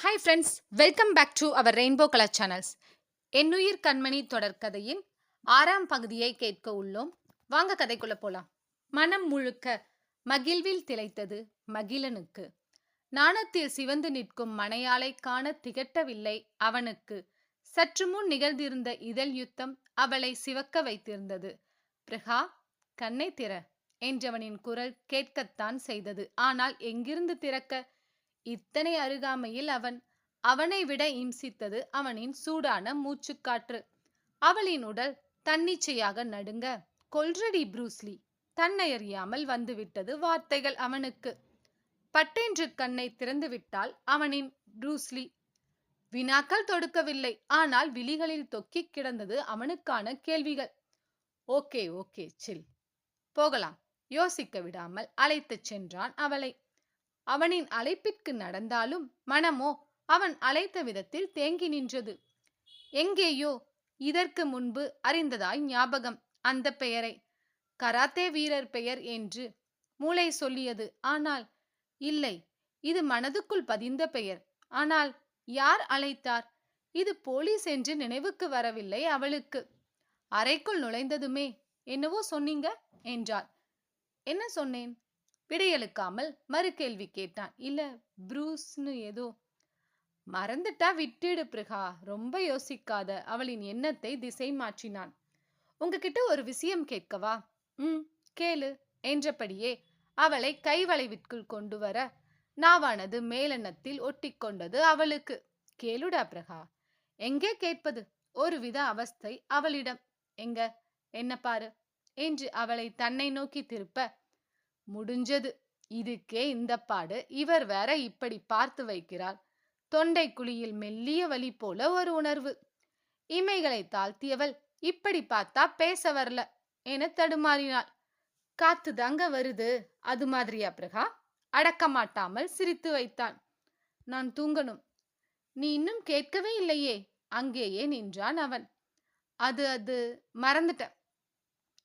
Hi friends welcome back to our rainbow colour channels என்னுயிர் கண்மணி தொடர்கதையின் ஆறாம் பகுதியை கேட்க உள்ளோம். வாங்க கதைக்குள்ள போலாம். மனம் முழுக்க மகிழ்வில் திளைத்தது மகிழனுக்கு. நாணத்தில் சிவந்து நிற்கும் மனையாளை காண திகட்டவில்லை அவனுக்கு. சற்று முன் நிகழ்ந்திருந்த இதழ் யுத்தம் அவளை சிவக்க வைத்திருந்தது. பிரகா கண்ணை திற என்றவனின் குரல் கேட்கத்தான் செய்தது. ஆனால் எங்கிருந்து திறக்க இத்தனை அருகாமையில் அவன் அவனை விட இம்சித்தது அவனின் சூடான மூச்சுக்காற்று. அவளின் உடல் தன்னிச்சையாக நடுங்க. கொல்ரடி ப்ரூஸ்லி. தன்னை அறியாமல் வந்துவிட்டது வார்த்தைகள் அவனுக்கு. பட்டென்று கண்ணை திறந்துவிட்டால் அவனின் ப்ரூஸ்லி. வினாக்கள் தொடுக்கவில்லை. ஆனால் விழிகளில் தொக்கிக் கிடந்தது அவனுக்கான கேள்விகள். Okay okay chill. போகலாம். யோசிக்க விடாமல் அழைத்துச் சென்றான் அவளை. அவனின் அழைப்பிற்கு நடந்தாலும் மனமோ அவன் அழைத்த விதத்தில் தேங்கி நின்றது. எங்கேயோ இதற்கு முன்பு அறிந்ததாய் ஞாபகம் அந்த பெயரை. கராத்தே வீரர் பெயர் என்று மூளை சொல்லியது. ஆனால் இல்லை இது மனதுக்குள் பதிந்த பெயர். ஆனால் யார் அழைத்தார்? இது போலீஸ் என்று நினைவுக்கு வரவில்லை அவளுக்கு. அறைக்குள் நுழைந்ததுமே என்னவோ சொன்னீங்க? என்றாள். என்ன சொன்னேன்? விடையளிக்காமல் மறு கேள்வி கேட்டான். இல்ல ப்ரூஸ்னு ஏதோ. மறந்துட்டா விட்டுடு பிரகா ரொம்ப யோசிக்காத. அவளின் எண்ணத்தை திசை மாற்றினான். உங்ககிட்ட ஒரு விஷயம் கேட்கவா? ம் கேளு என்றபடியே அவளை கைவளைவிற்குள் கொண்டு வர நாவானது மேலெண்ணத்தில் ஒட்டிக்கொண்டது அவளுக்கு. கேளுடா பிரகா எங்கே கேட்பது? ஒருவித அவஸ்தை அவளிடம். எங்க? என்ன பாரு? என்று அவளை தன்னை நோக்கி திருப்ப முடிஞ்சது. இதுக்கே இந்த பாடு. இவர் வேற இப்படி பார்த்து வைக்கிறார். தொண்டை குழியில் மெல்லிய வலி போல ஒரு உணர்வு. இமைகளை தாழ்த்தியவள் இப்படி பார்த்தா பேச வரல என தடுமாறினாள். காத்து தாங்க வருது. அது மாதிரியா பிரகா? அடக்க மாட்டாமல் சிரித்து வைத்தான். நான் தூங்கணும். நீ இன்னும் கேட்கவே இல்லையே. அங்கேயே நின்றான் அவன். அது அது மறந்துட்ட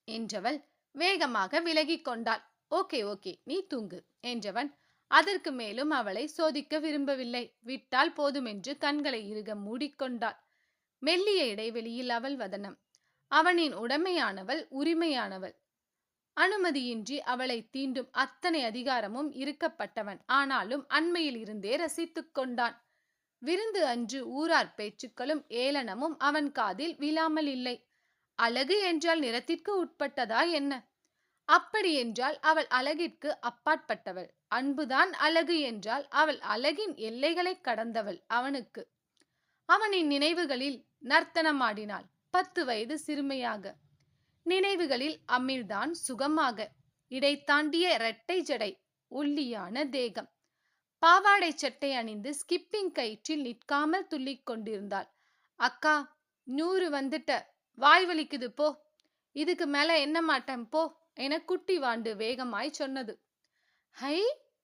என்றவள் வேகமாக விலகிக் கொண்டாள். ஓகே ஓகே நீ தூங்கு என்றவன் அதற்கு மேலும் அவளை சோதிக்க விரும்பவில்லை. விட்டால் போதுமென்று கண்களை இறுக மூடிக்கொண்டாள். மெல்லிய இடைவெளியில் அவள் வதனம் அவனின் உடமையானவள் உரிமையானவள். அனுமதியின்றி அவளை தீண்டும் அத்தனை அதிகாரமும் இருக்கப்பட்டவன். ஆனாலும் அண்மையில் இருந்தே ரசித்துக் கொண்டான். விருந்து அன்று ஊரார் பேச்சுக்களும் ஏளனமும் அவன் காதில் விழாமல் இல்லை. அழகு என்றால் நிறத்திற்கு உட்பட்டதா என்ன? அப்படியென்றால் அவள் அழகிற்கு அப்பாற்பட்டவள். அன்புதான் அழகு என்றால் அவள் அழகின் எல்லைகளை கடந்தவள் அவனுக்கு. அவனின் நினைவுகளில் நர்த்தனமாடினாள். பத்து வயது சிறுமையாக. நினைவுகளில் அமிழ்தான் சுகமாக. இடை தாண்டிய இரட்டை ஜடை ஒல்லியான தேகம். பாவாடை சட்டை அணிந்து ஸ்கிப்பிங் கயிற்றில் நிற்காமல் துள்ளிக் கொண்டிருந்தாள். அக்கா நூறு வந்துட்ட. வாய் வலிக்குது போ. இதுக்கு மேல என்ன மாட்டேன் போ. என குட்டி வாண்டு வேகமாய் சொன்னது. ஹை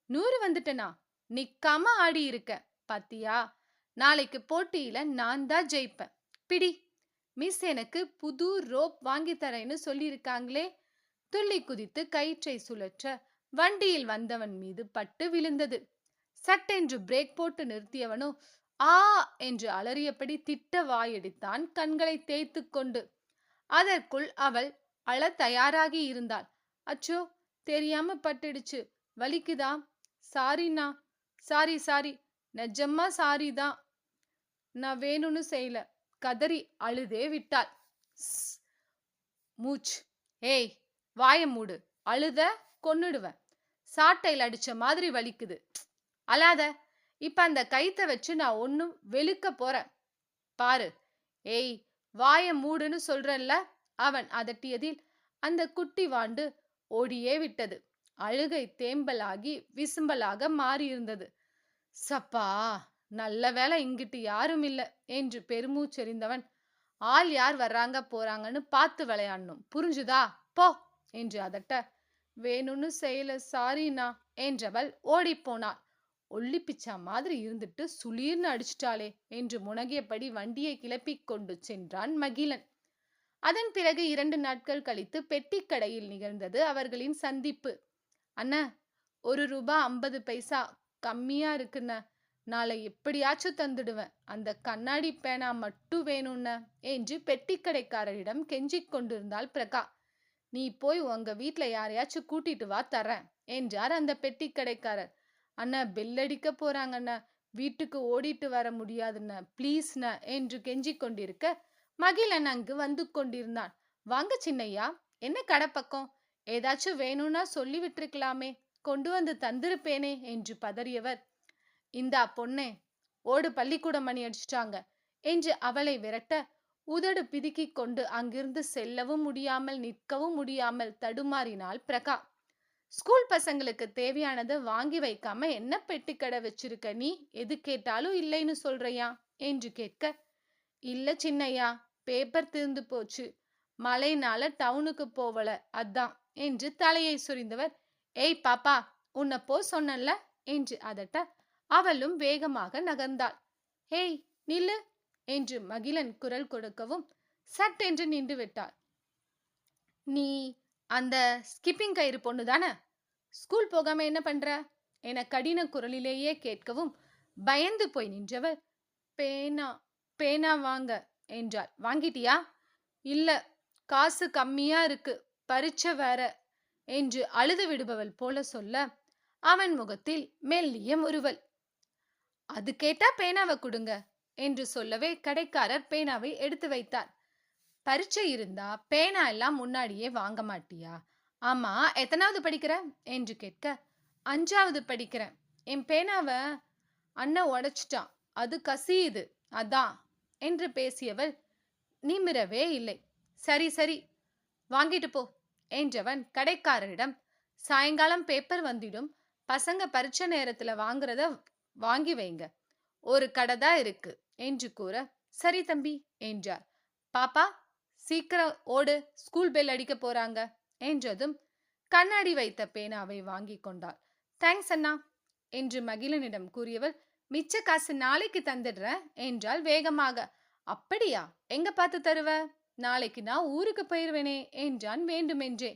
நூறு வந்துட்டனா? நிக்காம ஆடி இருக்க பாத்தியா? நாளைக்கு போட்டியில நான் தான் ஜெயிப்பேன். பிடி மிஸ் எனக்கு புது ரோப் வாங்கி தரேன்னு சொல்லியிருக்காங்களே? துள்ளி குதித்து கயிற்றை சுழற்ற வண்டியில் வந்தவன் மீது பட்டு விழுந்தது. சட்டென்று பிரேக் போட்டு நிறுத்தியவனோ ஆ என்று அலறியபடி திட்ட வாயடித்தான் கண்களை தேய்த்து கொண்டு. அதற்குள் அவள் அழ தயாராகி இருந்தாள். அச்சோ தெரியாம பட்டுடுச்சு. வலிக்குதா? சாரிண்ணா. Sorry sorry. நிஜமா சாரி தான் நான் வேணும்னு செய்யல. கதறி அழுதே விட்டாள். மூச் ஏய் வாய மூடு. அழுத கொன்னுடுவேன். சாட்டையில் அடிச்ச மாதிரி வலிக்குது. அழாத. இப்ப அந்த கைத்தை வச்சு நான் ஒன்னும் வெளுக்க போறேன். பாரு. ஏய் வாய மூடுன்னு சொல்றேன்ல. அவன் அதட்டியதில் அந்த குட்டி வாண்டு ஓடியே விட்டது. அழுகை தேம்பலாகி விசும்பலாக மாறியிருந்தது. சப்பா நல்ல வேலை இங்கிட்டு யாரும் இல்லை என்று பெருமூச்செறிந்தவன் ஆள் யார் வர்றாங்க போறாங்கன்னு பார்த்து விளையாடணும். புரிஞ்சுதா? போ என்று அதட்ட வேணும்னு செய்யல சாரிண்ணா என்றவள் ஓடிப்போனாள். ஒல்லி பிச்சா மாதிரி இருந்துட்டு சுளீர்னு அடிச்சிட்டாளே என்று முனகியபடி வண்டியை கிளப்பிக் கொண்டு சென்றான் மகிழன். அதன் பிறகு இரண்டு நாட்கள் கழித்து பெட்டிக்கடையில் நிகழ்ந்தது அவர்களின் சந்திப்பு. அண்ணா ஒரு ரூபா ஐம்பது பைசா கம்மியா இருக்குண்ண. நாளை எப்படியாச்சும் தந்துடுவேன். அந்த கண்ணாடி பேனா மட்டும் வேணும்ன என்று பெட்டிக்கடைக்காரரிடம் கெஞ்சிக் கொண்டிருந்தாள் பிரகா. நீ போய் உங்க வீட்டுல யாரையாச்சும் கூட்டிட்டு வா தரேன் என்றார் அந்த பெட்டிக்கடைக்காரர். அண்ணா பெல்லடிக்க போறாங்கண்ண. வீட்டுக்கு ஓடிட்டு வர முடியாதுண்ண. ப்ளீஸ்ண்ண என்று கெஞ்சிக் கொண்டிருக்க மகிழன் அங்கு வந்து கொண்டிருந்தான். வாங்க சின்னையா என்ன கடை பக்கம் ஏதாச்சும் வேணும்னா சொல்லி விட்டுருக்கலாமே கொண்டு வந்து தந்திருப்பேனே என்று பதறியவர். இந்தா பொண்ணே ஓடு பள்ளிக்கூடம் மணி அடிச்சிட்டாங்க என்று அவளை விரட்ட உதடு பிதுக்கிக் கொண்டு அங்கிருந்து செல்லவும் முடியாமல் நிற்கவும் முடியாமல் தடுமாறினாள் பிரகா. ஸ்கூல் பசங்களுக்கு தேவையானதை வாங்கி வைக்காம என்ன பெட்டிக்கடை கடை வச்சிருக்க நீ? எது கேட்டாலும் இல்லைன்னு சொல்றியா? என்று கேட்க இல்ல சின்னையா பேப்பர் திருந்து போச்சு. மழைனால டவுனுக்கு போவல அதான் என்று தலையை சுரிந்தவர். ஏய் பாப்பா உன்னை போ சொன்னல என்று அதட்ட அவளும் வேகமாக நகர்ந்தாள். ஹேய் நில்லு என்று மகிழன் குரல் கொடுக்கவும் சட்டென்று நின்று விட்டாள். நீ அந்த ஸ்கிப்பிங் கயிறு பொண்ணு தானே? ஸ்கூல் போகாம என்ன பண்ற? என கடின குரலிலேயே கேட்கவும் பயந்து போய் நின்றவள். பேனா பேனா வாங்க என்றாள். வாங்கிட்டியா? இல்ல காசு கம்மியா இருக்கு பரீட்சை வேற என்று அழுது விடுபவள் போல சொல்ல அவன் முகத்தில் மெல்லிய முறுவல். அது கேட்டா பேனாவை கொடுங்க என்று சொல்லவே கடைக்காரர் பேனாவை எடுத்து வைத்தார். பரீட்சை இருந்தா பேனா எல்லாம் முன்னாடியே வாங்க மாட்டியா? ஆமா எத்தனாவது படிக்கிற என்று கேட்க அஞ்சாவது படிக்கிறேன். என் பேனாவை அண்ணன் உடைச்சிட்டான். அது கசியுது அதான். என்று பேசியவள் நிமிரவே இல்லை. சரி சரி வாங்கிட்டு போ என்றவன் கடைக்காரரிடம் சாயங்காலம் பேப்பர் வந்திடும். பசங்க பரீட்சை நேரத்துல வாங்குறத வாங்கி வைங்க. ஒரு கடை தான் இருக்கு என்று கூற சரி தம்பி என்றார். பாப்பா சீக்கிரம் ஓடு. ஸ்கூல் பெல் அடிக்க போறாங்க என்றதும் கண்ணாடி வைத்த பேனாவை வாங்கி கொண்டாள். தேங்க்ஸ் அண்ணா என்று மகிழனிடம் கூறியவள் மிச்ச காசு நாளைக்கு தந்துடுறேன் என்றால் வேகமாக. அப்படியா? எங்க பார்த்து தருவ? நாளைக்கு நான் ஊருக்கு போயிருவேனே என்றான் வேண்டுமென்றே.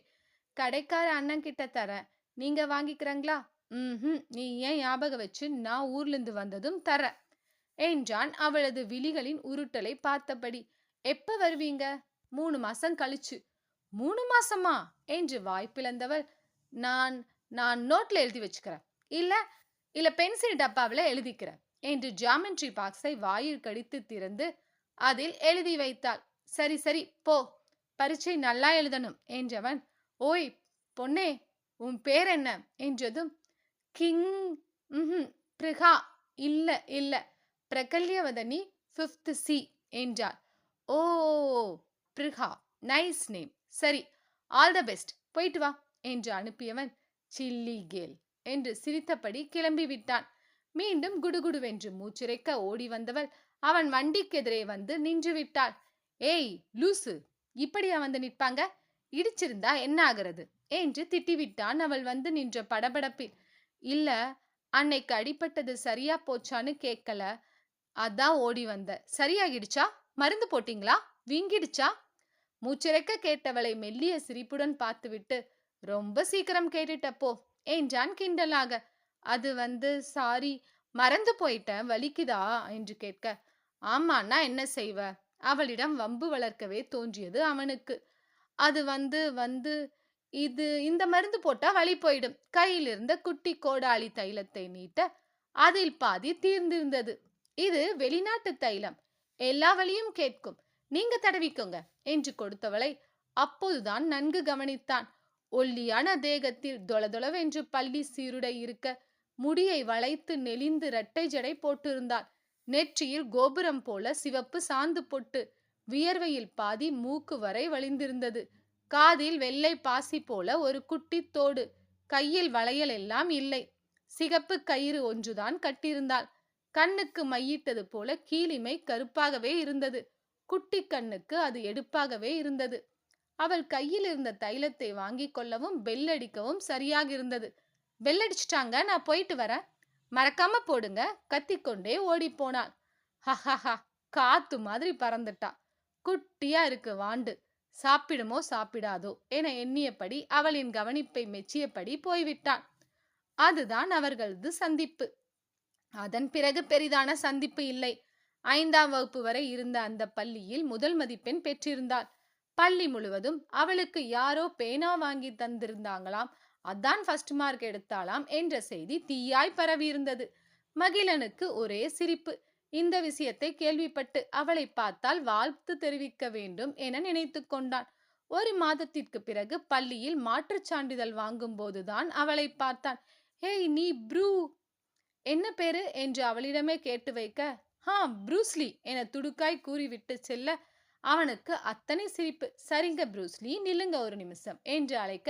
கடைக்கார அண்ணன் கிட்ட தரேன். நீங்க வாங்கிக்கிறங்களா? ம் நீ ஏன் ஞாபகம் வச்சு நான் ஊர்ல இருந்து வந்ததும் தர என்றான் அவளது விழிகளின் உருட்டலை பார்த்தபடி. எப்ப வருவீங்க? மூணு மாசம் கழிச்சு. மூணு மாசமா? என்று வாய்ப்பிழந்தவள் நான் நான் நோட்ல எழுதி வச்சுக்கிறேன். இல்ல இல்ல பென்சில் டப்பாவில் எழுதிக்கிறேன் என்று ஜாமெண்ட்ரி பாக்ஸை வாயில் கடித்து திறந்து அதில் எழுதி வைத்தாள். சரி சரி போ. பரீட்சை நல்லா எழுதணும் என்றவன் ஓய் பொன்னே உன் பேர் என்ன? என்றதும் கிங் ம் பிரிகா இல்ல இல்ல பிரகல்யவதனி ஃபிஃப்த் சி என்றார் ஓ பிரிகா நைஸ் நேம் சரி ஆல் த பெஸ்ட் போயிட்டு வா என்று அனுப்பியவன் சில்லி கேல். என்று சிரித்தபடி கிளம்பி விட்டான் மீண்டும் குடுகுடுவென்று மூச்சிறைக்க ஓடி வந்தவள் அவன் வண்டிக்கெதிரே வந்து நின்று விட்டாள் ஏய் லூசு இப்படியா வந்து நிற்பாங்க? இடிச்சிருந்தா என்ன ஆகிறது என்று திட்டிவிட்டான் அவள் வந்து நின்ற படபடப்பில். இல்ல அன்னைக்கு அடிபட்டது சரியா போச்சான்னு கேட்கல அதான் ஓடி வந்த. சரியாகிடுச்சா மருந்து போட்டீங்களா? வீங்கிடுச்சா? மூச்சிறைக்க கேட்டவளை மெல்லிய சிரிப்புடன் பார்த்துவிட்டு ரொம்ப சீக்கிரம் கேட்டுட்டப்போ என்றான் கிண்டலாக அது வந்து சாரி மறந்து போயிட்டேன். வலிக்குதா? என்று கேட்க ஆமாண்ணா என்ன செய்வ? அவளிடம் வம்பு வளர்க்கவே தோன்றியது அவனுக்கு. அது வந்து வந்து இது இந்த மருந்து போட்டா வழி போயிடும். கையில் இருந்த குட்டி கோடாளி தைலத்தை நீட்ட அதில் பாதி தீர்ந்திருந்தது. இது வெளிநாட்டு தைலம். எல்லா வழியும் கேட்கும். நீங்க தடவிக்கோங்க என்று கொடுத்தவளை அப்போதுதான் நன்கு கவனித்தான். ஒல்லியான தேகத்தில் தொளதொளவென்று பள்ளி சீருடை இருக்க முடியை வளைத்து நெளிந்து இரட்டை ஜடை போட்டிருந்தான் நெற்றியில் கோபுரம் போல சிவப்பு சாந்து பொட்டு வியர்வையில் பாதி மூக்கு வரை வழிந்திருந்தது. காதில் வெள்ளை பாசி போல ஒரு குட்டி தோடு கையில் வளையல் எல்லாம் இல்லை. சிகப்பு கயிறு ஒன்றுதான் கட்டியிருந்தாள். கண்ணுக்கு மையிட்டது போல கீழிமை கருப்பாகவே இருந்தது. குட்டி கண்ணுக்கு அது எடுப்பாகவே இருந்தது. அவள் கையில் இருந்த தைலத்தை வாங்கி கொள்ளவும் பெல்லடிக்கவும் சரியாக இருந்தது. பெல்லடிச்சிட்டாங்க நான் போயிட்டு வரேன். மறக்காம போடுங்க கத்திக்கொண்டே ஓடி போனாள். ஹஹஹா காத்து மாதிரி பறந்துட்டா. குட்டியா இருக்கு வாண்டு. சாப்பிடுமோ சாப்பிடாதோ என எண்ணியபடி அவளின் கவனிப்பை மெச்சியபடி போய்விட்டான் அதுதான் அவர்களது சந்திப்பு. அதன் பிறகு பெரிதான சந்திப்பு இல்லை. ஐந்தாம் வகுப்பு வரை இருந்த அந்த பள்ளியில் முதல் மதிப்பெண் பெற்றிருந்தாள். பள்ளி முழுவதும் அவளுக்கு யாரோ பேனா வாங்கி தந்திருந்தாங்களாம். அதான் ஃபர்ஸ்ட் மார்க் எடுத்தாளாம் என்ற செய்தி தீயாய் பரவியிருந்தது. மகிழனுக்கு ஒரே சிரிப்பு. இந்த விஷயத்தை கேள்விப்பட்டு அவளை பார்த்தால் வாழ்த்து தெரிவிக்க வேண்டும் என நினைத்து கொண்டான். ஒரு மாதத்திற்கு பிறகு பள்ளியில் மாற்றுச் சான்றிதழ் வாங்கும் போதுதான் அவளை பார்த்தான். ஹேய் நீ ப்ரூ என்ன பேரு? என்று அவளிடமே கேட்டு வைக்க ஹா ப்ரூஸ்லி என துடுக்காய் கூறிவிட்டு செல்ல அவனுக்கு அத்தனை சிரிப்பு. சரிங்க ப்ரூஸ்லி நில்லுங்க ஒரு நிமிஷம் என்று அழைக்க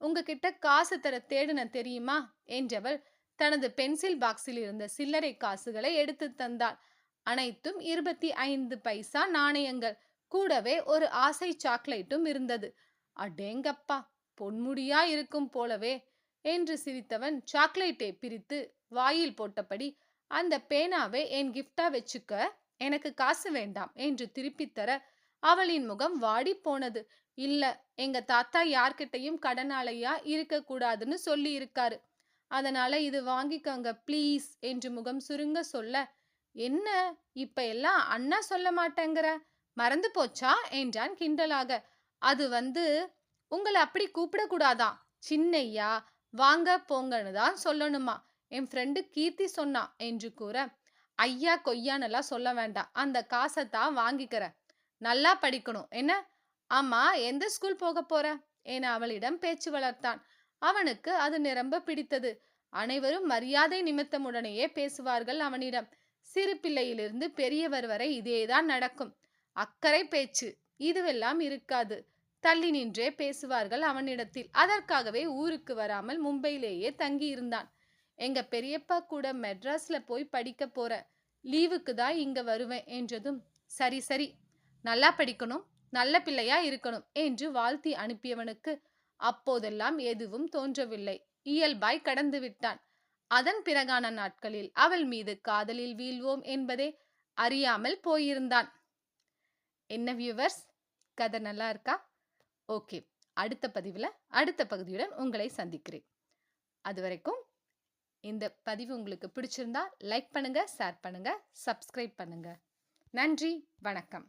உங்ககிட்ட காசு தர தேடுன தெரியுமா? என்றவள் தனது பென்சில் பாக்ஸில் இருந்த சில்லறை காசுகளை எடுத்து தந்தாள். அனைத்தும் இருபத்தி ஐந்து பைசா நாணயங்கள். கூடவே ஒரு ஆசை சாக்லேட்டும் இருந்தது. அடேங்கப்பா பொன்முடியா இருக்கும் போலவே என்று சிரித்தவன் சாக்லேட்டை பிரித்து வாயில் போட்டபடி அந்த பேனாவை என் கிஃப்டா வச்சுக்க. எனக்கு காசு வேண்டாம் என்று திருப்பித் தர அவளின் முகம் வாடி போனது. இல்ல எங்க தாத்தா யார்கிட்டயும் கடனாளையா இருக்க கூடாதுன்னு சொல்லி இருக்காரு அதனால இது வாங்கிக்கோங்க ப்ளீஸ் என்று முகம் சுருங்க சொல்ல என்ன இப்ப எல்லாம் அண்ணா சொல்ல மாட்டேங்கிற? மறந்து போச்சா? என்றான் கிண்டலாக. அது வந்து உங்களை அப்படி கூப்பிடக்கூடாதான் சின்னையா வாங்க போங்கன்னு தான் சொல்லணுமா? என் ஃப்ரெண்டு கீர்த்தி சொன்னா என்று கூற ஐயா கொய்யானெல்லாம் சொல்ல வேண்டாம். அந்த காசை தான் வாங்கிக்கிறேன். நல்லா படிக்கணும். என்ன? ஆமா எந்த ஸ்கூல் போக போற? என அவளிடம் பேச்சு வளர்த்தான். அவனுக்கு அது நிரம்ப பிடித்தது. அனைவரும் மரியாதை நிமித்தமுடனேயே பேசுவார்கள் அவனிடம். சிறு பிள்ளையிலிருந்து பெரியவர் வரை இதேதான் நடக்கும். அக்கறை பேச்சு. இதுவெல்லாம் இருக்காது. தள்ளி நின்றே பேசுவார்கள் அவனிடத்தில். அதற்காகவே ஊருக்கு வராமல் மும்பையிலேயே தங்கி இருந்தான் எங்க பெரியப்பா கூட மெட்ராஸ்ல போய் படிக்க போற. லீவுக்கு தான் இங்க வருவேன் என்றதும் சரி சரி நல்லா படிக்கணும் நல்ல பிள்ளையா இருக்கணும் என்று வாழ்த்தி அனுப்பியவனுக்கு அப்போதெல்லாம் எதுவும் தோன்றவில்லை. இயல்பாய் கடந்து விட்டான். அதன் பிறகான நாட்களில் அவள் மீது காதலில் வீழ்வோம் என்பதே அறியாமல் போயிருந்தான். என்ன வியூவர்ஸ் கதை நல்லா இருக்கா? ஓகே அடுத்த பதிவில் அடுத்த பகுதியுடன் உங்களை சந்திக்கிறேன். அது வரைக்கும் இந்த பதிவு உங்களுக்கு பிடிச்சிருந்தா லைக் பண்ணுங்கள் ஷேர் பண்ணுங்கள் சப்ஸ்கிரைப் பண்ணுங்கள் நன்றி வணக்கம்.